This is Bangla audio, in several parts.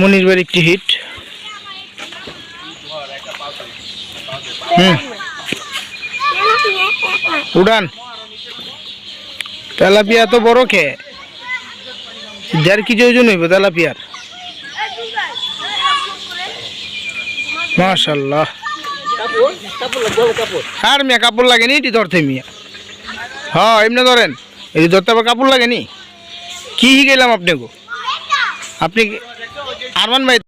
মনির বাড়ি একটি হিট হুম। উড়ান। তেলাপিয়া তো বড় খেয়ে দেড় কেজি ওজন হইব তেলাপিয়ার। মাশাল্লাহ। আর মিয়া, কাপড় লাগেনি, এটি ধরতে মিয়া। হ্যাঁ এমনি ধরেন। এটি ধরতে আবার কাপড় লাগেনি? কি গেলাম আপনি গো আপনি আরমান ভাই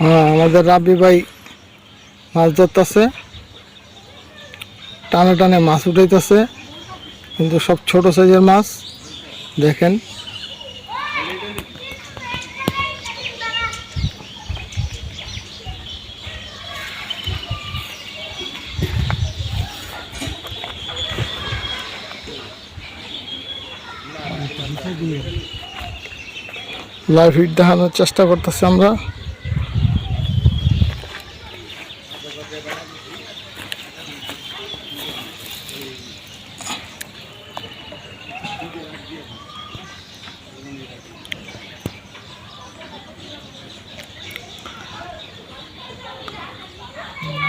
হ্যাঁ আমাদের রাব্বি ভাই মাছ ধরতেছে। টানে টানে মাছ উঠাইতেছে, কিন্তু সব ছোট সাইজের মাছ, দেখেন। লাইভ হিট দেখানোর চেষ্টা করতেছি আমরা।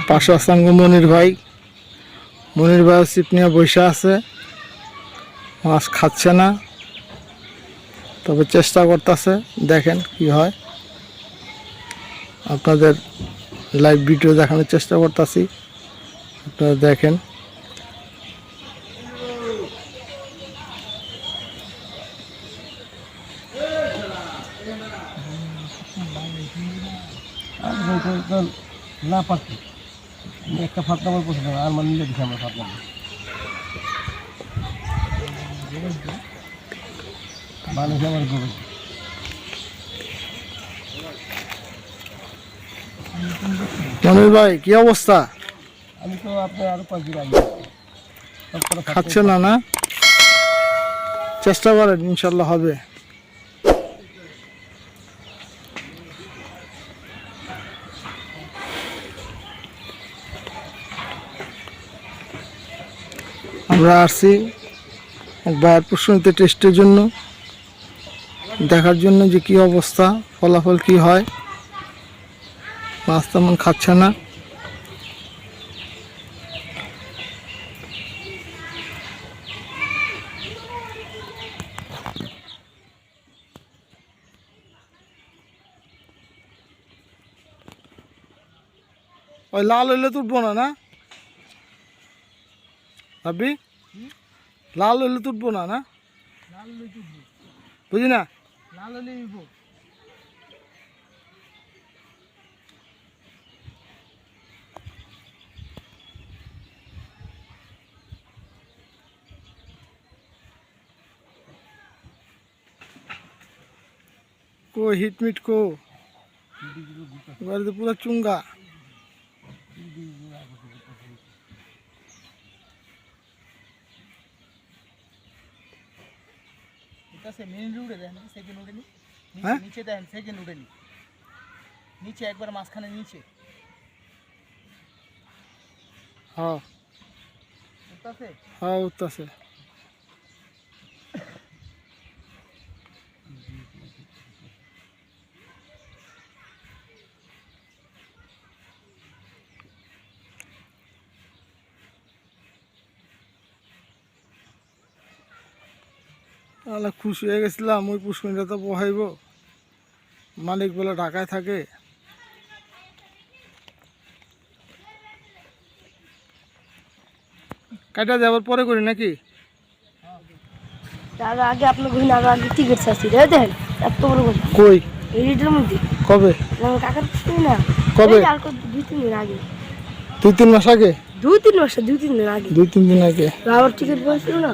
পাশে আছে আঙ্গু মনির ভাই। মনির ভাই চিপ নিয়ে বসে আছে। মাছ খাচ্ছে না। তবে চেষ্টা করতেছে দেখেন কি হয় আপনাদের লাইভ ভিডিও দেখানোর চেষ্টা করতেছি আপনারা দেখেন না একটা ফাঁক পছন্দ আর মানে দিচ্ছি আমরা আমার গরু মনির ভাই কি অবস্থা? আমি তো আপনার আরও পাঁচ দিন খাচ্ছে। না না? চেষ্টা করেন ইনশাল্লাহ হবে। আমরা আসছি এক ভাইয়ের প্রশ্নিত টেস্টের জন্য। দেখার জন্য যে কি অবস্থা ফলাফল কি হয় মাছ তেমন খাচ্ছে না। ওই লাল হইলে তুলবো না না? ভাবি? লাল হইলে তুলবো না না? বুঝি না? লাল হলে কো হিটমিট কো এবারে তো পুরো চুঙ্গা সে মেইন রোডে দেখেন সেকেন্ড উঠেনি হ্যাঁ? নিচে দেখেন সেকেন্ড উঠেনি নিচে একবার মাঝখানে নিচে। হ্যাঁ। বুঝতে হ্যাঁ উঠতেছে। আল্লাহ খুশি হয়ে গেছিলাম ওই পুষ্করিটা তো বহাইব। মালিক বলে ঢাকায় থাকে। কাটা যাবার পরে করি নাকি? আগে আপনার ঘুরে আরও আগে টিকিট চাচ্ছি রে দেখেন এত বড় কই? মধ্যে। কবে? কাকার না। কবে? দুই তিন দিন আগে। দুই তিন মাস আগে? দুই তিন মাসে দুই তিন দিন আগে। দুই তিন দিন আগে। আবার টিকিট বলছিল না?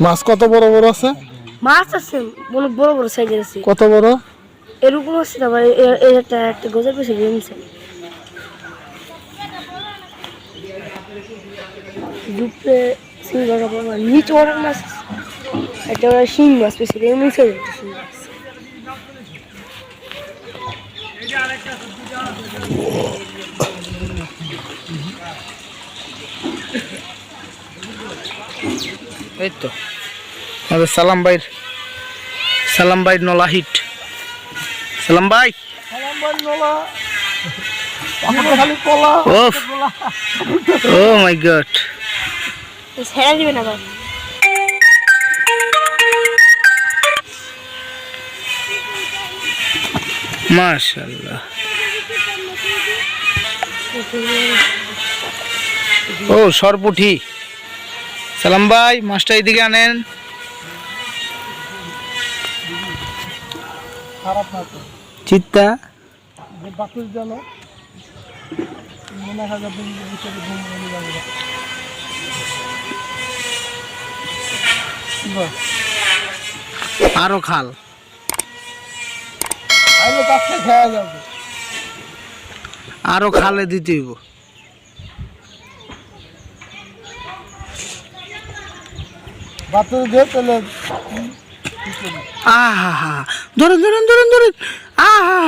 মাছ কত বড় বড় আছে? মাছ আছে অনেক বড় বড় সাইজের আছে। কত বড়? এরকম আছে তারপরে এ- এ একটা একটা গোজার পেছে গেমছে দুপুরে সিঙ্গারা বাবা নিচে অনেক মাছ আছে। একটা ওরা শিং মাছ পেয়েছিল এমনি একটা শিং মাছ। এই তো। আমাদের সালাম ভাইয়ের সালাম ভাই নলা হিট। সালাম ভাই। খালি ও মাই গড। ছেড়ে দিবেন আবার মাশাল্লাহ ও সরপুঠি সালাম ভাই মাছটা এদিকে আনেন। চিত্তা। আরও খাল। আরও খালে দিতে হইব। বাতুর দিয়ে তাহলে আহা হা ধরেন ধরেন ধরেন ধরেন। আহা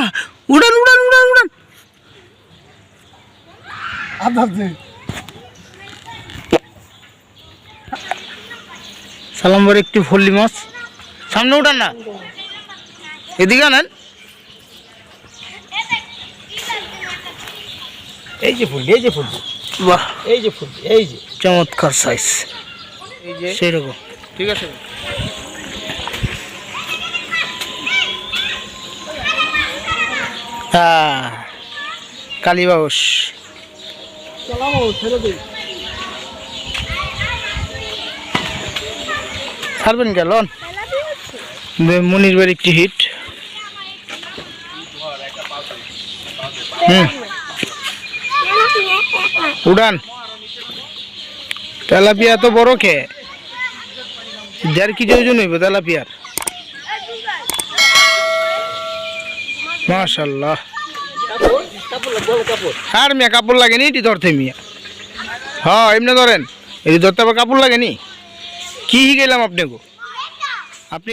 উড়ান উড়ান উড়ান উড়ান। সালাম ভাই একটি ফল্লি মাছ। সামনে উঠান না। এদিকে আনেন। এই যে ফুল এই যে ফুল বাহ। এই যে ফুল এই যে। চমৎকার সাইজ এই যে। সেই রকম ঠিক আছে? হ্যাঁ কালীবাউস ছাড়বেন গেলন মনির বাড়ি একটি হিট হুম। উড়ান। তেলাপিয়া তো বড় খে দেড় কেজি ওজন হইব তেলাপিয়ার। মাশাল্লাহ। আর মিয়া, কাপড় লাগেনি? এটি ধরতে মিয়া। হ্যাঁ এমনি ধরেন। এটি ধরতে আবার কাপড় লাগেনি? কি শিখাইলাম আপনাকে? আপনি